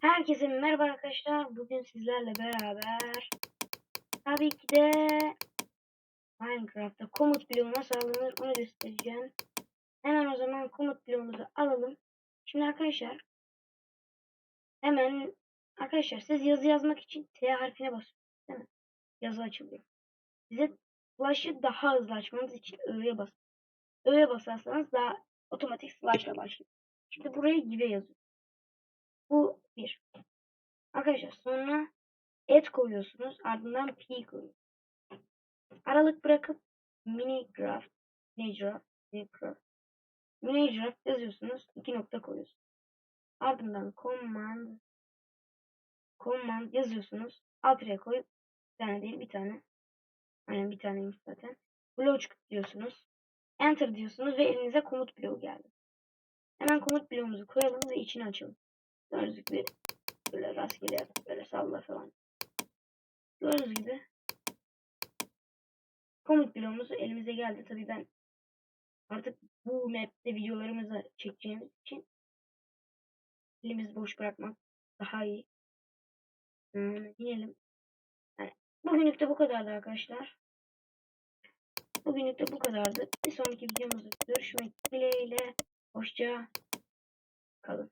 Herkese merhaba arkadaşlar. Bugün sizlerle beraber tabii ki de Minecraft'ta komut bloğu nasıl alınır onu göstereceğim. Hemen o zaman komut bloğumuzu alalım. Şimdi arkadaşlar hemen arkadaşlar siz yazı yazmak için T harfine basıyorsunuz değil mi? Yazı açılıyor. Size flash'ı daha hızlı açmanız için Ö'ye basın. Ö'ye basarsanız daha otomatik flash'la başlıyor. Şimdi buraya gibi yazıyor. Bu bir. Arkadaşlar sonra et koyuyorsunuz. Ardından p koyuyorsunuz. Aralık bırakıp minigraph, minigraph, minigraph, minigraph yazıyorsunuz. iki nokta koyuyorsunuz. Ardından command, command yazıyorsunuz. Alt koyup bir tane değil bir tane. Aynen bir taneymiş zaten. Block diyorsunuz. Enter diyorsunuz ve elinize komut bloğu geldi. Hemen komut bloğumuzu koyalım ve içini açalım. Gördüğünüz gibi böyle rastgele böyle salla falan. Gördüğünüz gibi komut bloğumuz elimize geldi. Tabii ben artık bu map'te videolarımızı çekeceğimiz için elimizi boş bırakmak daha iyi. Hmm, inelim. Yani bugünlük de bu kadardı arkadaşlar. Bugünlük de bu kadardı. Bir sonraki videomuzda görüşmek dileğiyle. Hoşça kalın.